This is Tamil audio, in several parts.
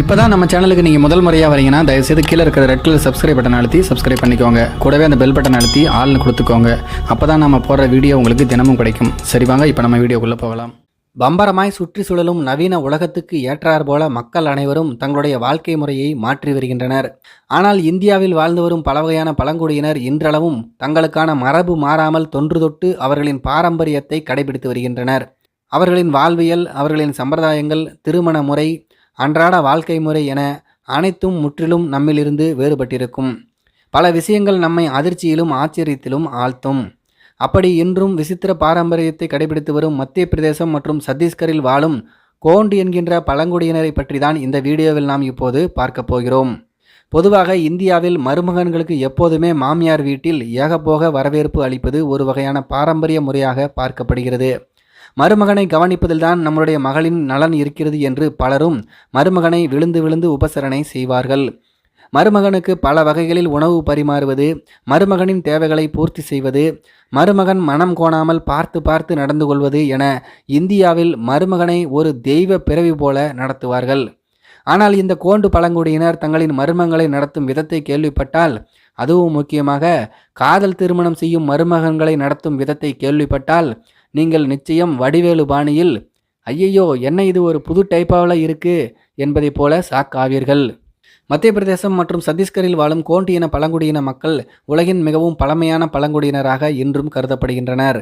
இப்போ தான் நம்ம சேனலுக்கு நீங்கள் முதல் முறையாக வரீங்கன்னா தயவுசெய்து கீழே இருக்கிற ரெட் கலர் சப்ஸ்கிரைப் பட்டன் அழுத்தி சப்ஸ்கிரைப் பண்ணிக்கோங்க. கூடவே அந்த பெல் பட்டன் அழுத்தி ஆள்னு கொடுத்துக்கோங்க. அப்போ தான் நம்ம போடுற வீடியோ உங்களுக்கு தினமும் கிடைக்கும். சரி வாங்க இப்போ நம்ம வீடியோக்குள்ளே போகலாம். பம்பரமாய் சுற்றி சுழலும் நவீன உலகத்துக்கு ஏற்றார் போல மக்கள் அனைவரும் தங்களுடைய வாழ்க்கை முறையை மாற்றி வருகின்றனர். ஆனால் இந்தியாவில் வாழ்ந்து வரும் பல வகையான பழங்குடியினர் இன்றளவும் தங்களுக்கான மரபு மாறாமல் தொன்று தொட்டு அவர்களின் பாரம்பரியத்தை கடைபிடித்து வருகின்றனர். அவர்களின் வாழ்வியல் அவர்களின் சம்பிரதாயங்கள் திருமண முறை அன்றாட வாழ்க்கை முறை என அனைத்தும் முற்றிலும் நம்மிலிருந்து வேறுபட்டிருக்கும். பல விஷயங்கள் நம்மை அதிர்ச்சியிலும் ஆச்சரியத்திலும் ஆழ்த்தும். அப்படி இன்றும் விசித்திர பாரம்பரியத்தை கடைபிடித்து வரும் மத்திய பிரதேசம் மற்றும் சத்தீஸ்கரில் வாழும் கோண்டு என்கின்ற பழங்குடியினரை பற்றி தான் இந்த வீடியோவில் நாம் இப்போது பார்க்க போகிறோம். பொதுவாக இந்தியாவில் மருமகன்களுக்கு எப்போதுமே மாமியார் வீட்டில் ஏகபோக வரவேற்பு அளிப்பது ஒரு வகையான பாரம்பரிய முறையாக பார்க்கப்படுகிறது. மருமகனை கவனிப்பதில்தான் நம்முடைய மகளின் நலன் இருக்கிறது என்று பலரும் மருமகனை விழுந்து விழுந்து உபசரணை செய்வார்கள். மருமகனுக்கு பல வகைகளில் உணவு பரிமாறுவது மருமகனின் தேவைகளை பூர்த்தி செய்வது மருமகன் மனம் கோணாமல் பார்த்து பார்த்து நடந்து கொள்வது என இந்தியாவில் மருமகனை ஒரு தெய்வ பிறவி போல நடத்துவார்கள். ஆனால் இந்த கோண்டு பழங்குடியினர் தங்களின் மருமகங்களை நடத்தும் விதத்தை கேள்விப்பட்டால் அதுவும் முக்கியமாக காதல் திருமணம் செய்யும் மருமகன்களை நடத்தும் விதத்தை கேள்விப்பட்டால் நீங்கள் நிச்சயம் வடிவேலு பாணியில் ஐயையோ என்ன இது ஒரு புது டைப்பாவில் இருக்கு? என்பதைப் போல சாக் ஆவீர்கள் மத்திய பிரதேசம் மற்றும் சத்தீஸ்கரில் வாழும் கோண்டு பழங்குடியின மக்கள் உலகின் மிகவும் பழமையான பழங்குடியினராக இன்றும் கருதப்படுகின்றனர்.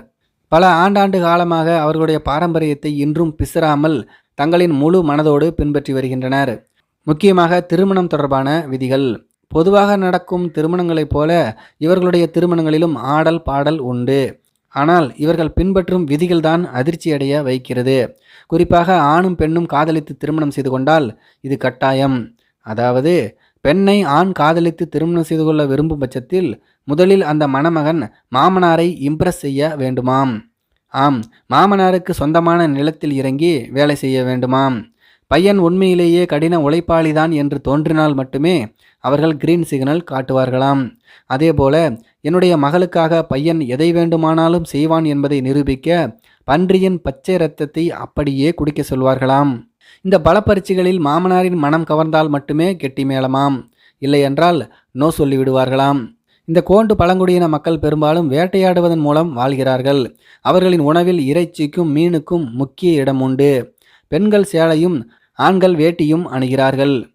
பல ஆண்டாண்டு காலமாக அவர்களுடைய பாரம்பரியத்தை இன்றும் பிசறாமல் தங்களின் முழு மனதோடு பின்பற்றி வருகின்றனர். முக்கியமாக திருமணம் தொடர்பான விதிகள். பொதுவாக நடக்கும் திருமணங்களைப் போல இவர்களுடைய திருமணங்களிலும் ஆடல் பாடல் உண்டு. ஆனால் இவர்கள் பின்பற்றும் விதிகள்தான் அதிர்ச்சியடைய வைக்கிறது. குறிப்பாக ஆணும் பெண்ணும் காதலித்து திருமணம் செய்து கொண்டால் இது கட்டாயம். அதாவது பெண்ணை ஆண் காதலித்து திருமணம் செய்து கொள்ள விரும்பும் பட்சத்தில் முதலில் அந்த மணமகன் மாமனாரை இம்ப்ரெஸ் செய்ய வேண்டுமாம். ஆம் மாமனாருக்கு சொந்தமான நிலத்தில் இறங்கி வேலை செய்ய வேண்டுமாம். பையன் உண்மையிலேயே கடின உழைப்பாளிதான் என்று தோன்றினால் மட்டுமே அவர்கள் கிரீன் சிக்னல் காட்டுவார்களாம். அதேபோல என்னுடைய மகளுக்காக பையன் எதை வேண்டுமானாலும் செய்வான் என்பதை நிரூபிக்க பன்றியின் பச்சை இரத்தத்தை அப்படியே குடிக்க சொல்வார்களாம். இந்த பலப்பரீட்சைகளில் மாமனாரின் மனம் கவர்ந்தால் மட்டுமே கெட்டி மேளமாம். இல்லையென்றால் நோ சொல்லிவிடுவார்களாம் இந்த கோண்டு பழங்குடியின மக்கள் பெரும்பாலும் வேட்டையாடுவதன் மூலம் வாழ்கிறார்கள். அவர்களின் உணவில் இறைச்சிக்கும் மீனுக்கும் முக்கிய இடம் உண்டு. பெண்கள் சேலையும் ஆண்கள் வேட்டியும் அணுகிறார்கள்.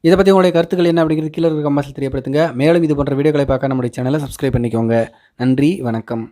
இதை பற்றி உங்களுடைய கருத்துக்கள் என்ன அப்படிங்கிறது கீழே இருக்க கமெண்ட்ஸில் தெரியப்படுத்துங்க. மேலும் இது போன்ற வீடியோக்களை பார்க்க நம்முடைய சேனலை சப்ஸ்கிரைப் பண்ணிக்கோங்க. நன்றி வணக்கம்.